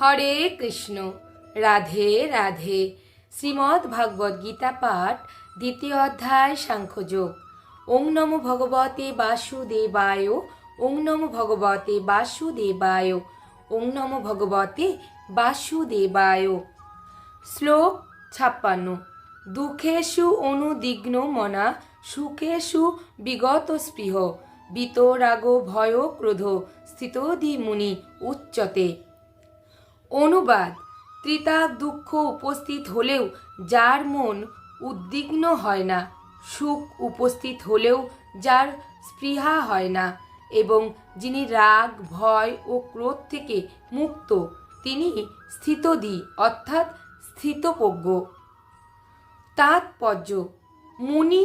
হরে কৃষ্ণ। রাধে রাধে। শ্রীমদ্ ভাগবত গীতা পাঠ, দ্বিতীয় অধ্যায়, সাংখ্যযোগ। ওং নমো ভগবতে বাসুদেবায়, ওং নমো ভগবতে বাসুদেবায়, ওং নমো ভগবতে বাসুদেবায়। শ্লোক ছাপ্পান্ন। দুঃখেষু অনুদিগ্ন মনা, সুখেষু বিগত স্পৃহ বিতরাগ ভয় ক্রোধ স্থিতধি মুনি উচ্চতে। অনুবাদ। ত্রিতাপ দুঃখ উপস্থিত হলেও যার মন উদ্বিগ্ন হয় না, সুখ উপস্থিত হলেও যার স্পৃহা হয় না এবং যিনি রাগ, ভয় ও ক্রোধ থেকে মুক্ত, তিনি স্থিতদি, অর্থাৎ স্থিতপ্রজ্ঞ। তাৎপর্য। মুনি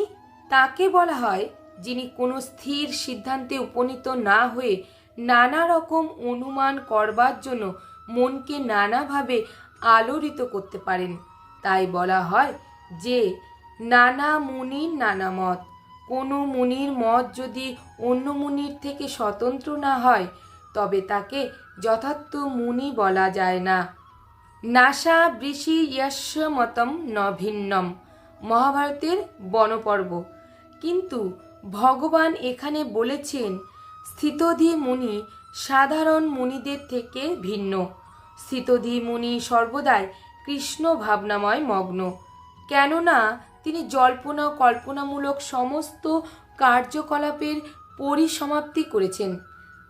তাকে বলা হয় যিনি কোনো স্থির সিদ্ধান্তে উপনীত না হয়ে নানা রকম অনুমান করবার জন্য মনকে নানাভাবে আলোড়িত করতে পারেন। তাই বলা হয় যে, নানা মুনির নানা মত। কোনো মুনির মত যদি অন্য মুনির থেকে স্বতন্ত্র না হয়, তবে তাকে যথার্থ মুনি বলা যায় না। নাসা বৃষি যস্য মতম ন ভিন্নম। মহাভারতের বনপর্ব। কিন্তু ভগবান এখানে বলেছেন, স্থিতধি মুনি সাধারণ মুনিদের থেকে ভিন্ন। স্থিতধি মুনি সর্বদাই কৃষ্ণ ভাবনাময় মগ্ন। কেননা, তিনি জল্পনা, কল্পনামূলক সমস্ত কার্যকলাপের পরিসমাপ্তি করেছেন।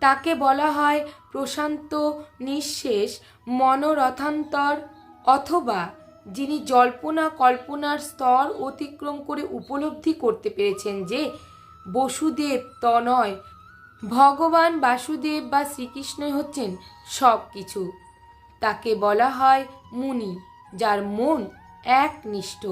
তাকে বলা হয় প্রশান্ত, নিঃশেষ, মনোরথান্তর অথবা যিনি জল্পনা, কল্পনার স্তর অতিক্রম করে উপলব্ধি করতে পেরেছেন যে বসুদেব তনয় ভগবান বাসুদেব বা শ্রীকৃষ্ণই হচ্ছেন সব কিছু তাকে বলা হয় মুনি, যার মন একনিষ্ঠ।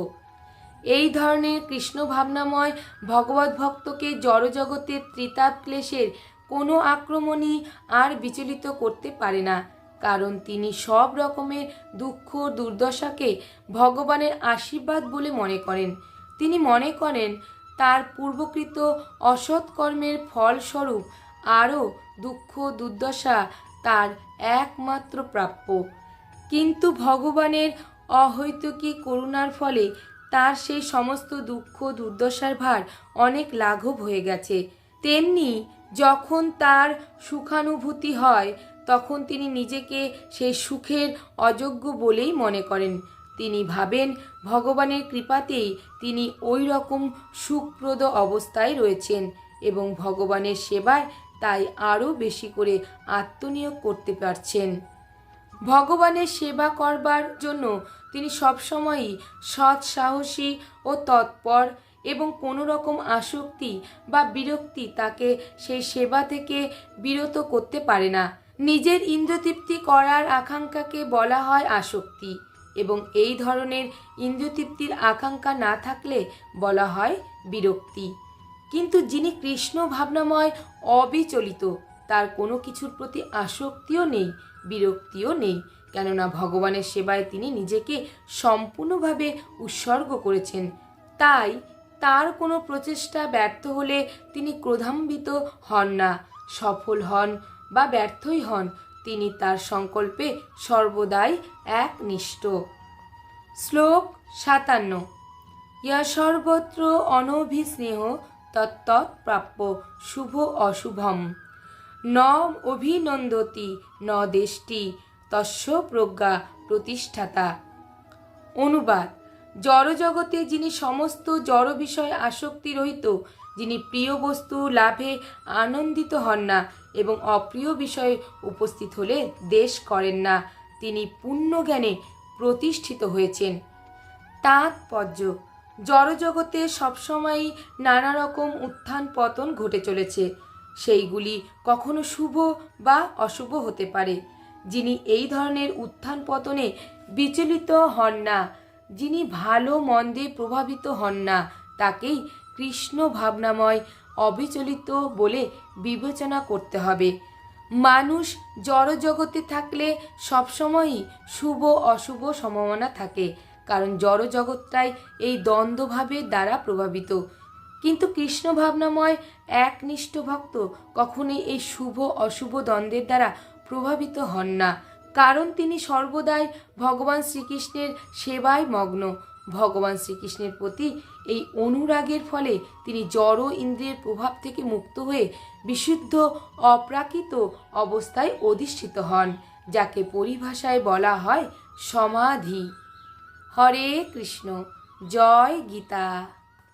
এই ধরনের কৃষ্ণ ভাবনাময় ভগবত ভক্তকে জড়জগতের ত্রিতাপ ক্লেশের কোনো আক্রমণই আর বিচলিত করতে পারে না, কারণ তিনি সব রকমের দুঃখ দুর্দশাকে ভগবানের আশীর্বাদ বলে মনে করেন। তিনি মনে করেন, তার পূর্বকৃত অসৎকর্মের ফলস্বরূপ আরও দুঃখ, দুর্দশা তার একমাত্র প্রাপ্য। কিন্তু ভগবানের অহৈতুকী করুণার ফলে তার সেই সমস্ত দুঃখ, দুর্দশার ভার অনেক লাঘব হয়ে গেছে। তেমনি যখন তার সুখানুভূতি হয়, তখন তিনি নিজেকে সেই সুখের অযোগ্য বলেই মনে করেন। তিনি ভাবেন, ভগবানের কৃপাতেই তিনি ওই রকম সুখপ্রদ অবস্থায় রয়েছেন এবং ভগবানের সেবায় তাই আরও বেশি করে আত্মনিয়োগ করতে পারছেন। ভগবানের সেবা করবার জন্য তিনি সবসময়ই সৎ সাহসী ও তৎপর এবং কোনো রকম আসক্তি বা বিরক্তি তাকে সেই সেবা থেকে বিরত করতে পারে না। নিজের ইন্দ্রতৃপ্তি করার আকাঙ্ক্ষাকে বলা হয় আসক্তি এবং এই ধরনের ইন্দ্রতৃপ্তির আকাঙ্ক্ষা না থাকলে বলা হয় বিরক্তি। কিন্তু যিনি কৃষ্ণ ভাবনাময় অবিচলিত, তার কোনো কিছুর প্রতি আসক্তিও নেই, বিরক্তিও নেই, কেননা ভগবানের সেবায় তিনি নিজেকে সম্পূর্ণভাবে উৎসর্গ করেছেন। তাই তার কোনো প্রচেষ্টা ব্যর্থ হলে তিনি ক্রোধান্বিত হন না, সফল হন বা ব্যর্থই হন, তিনি তার সংকল্পে সর্বদাই একনিষ্ঠ। শ্লোক সাতান্ন। ইয়া সর্বত্র অনভিস্নেহ তত্তৎ প্রাপ্য শুভ অশুভম। ন অভিনন্দতি, ন দেশটি তস্য প্রজ্ঞা প্রতিষ্ঠাতা। অনুবাদ, জড়জগতে যিনি সমস্ত জড় বিষয়ে আসক্তি রহিত, যিনি প্রিয় বস্তু লাভে আনন্দিত হন না এবং অপ্রিয় বিষয়ে উপস্থিত হলে দেশ করেন না, তিনি পূর্ণ জ্ঞানে প্রতিষ্ঠিত হয়েছেন। তাৎপর্য জড়জগতে সবসময়ই নানা রকম উত্থান পতন ঘটে চলেছে। সেইগুলি কখনো শুভ বা অশুভ হতে পারে। যিনি এই ধরনের উত্থান পতনে বিচলিত হন না, যিনি ভালো মন্দে প্রভাবিত হন না, তাকেই কৃষ্ণ ভাবনাময় অবিচলিত বলে বিবেচনা করতে হবে। মানুষ জড়জগতে থাকলে সবসময়ই শুভ অশুভ সম্ভাবনা থাকে। কারণ জড়জগৎটাই এই দ্বন্দ্বভাবের দ্বারা প্রভাবিত। কিন্তু কৃষ্ণ ভাবনাময় একনিষ্ঠ ভক্ত কখনোই এই শুভ অশুভ দ্বন্দ্বের দ্বারা প্রভাবিত হন না। কারণ তিনি সর্বদাই ভগবান শ্রীকৃষ্ণের সেবায় মগ্ন। ভগবান শ্রীকৃষ্ণের প্রতি এই অনুরাগের ফলে তিনি জড় ইন্দ্রিয়ের প্রভাব থেকে মুক্ত হয়ে বিশুদ্ধ, অপ্রাকৃত অবস্থায় অধিষ্ঠিত হন, যাকে পরিভাষায় বলা হয় সমাধি। হরে কৃষ্ণ। জয় গীতা।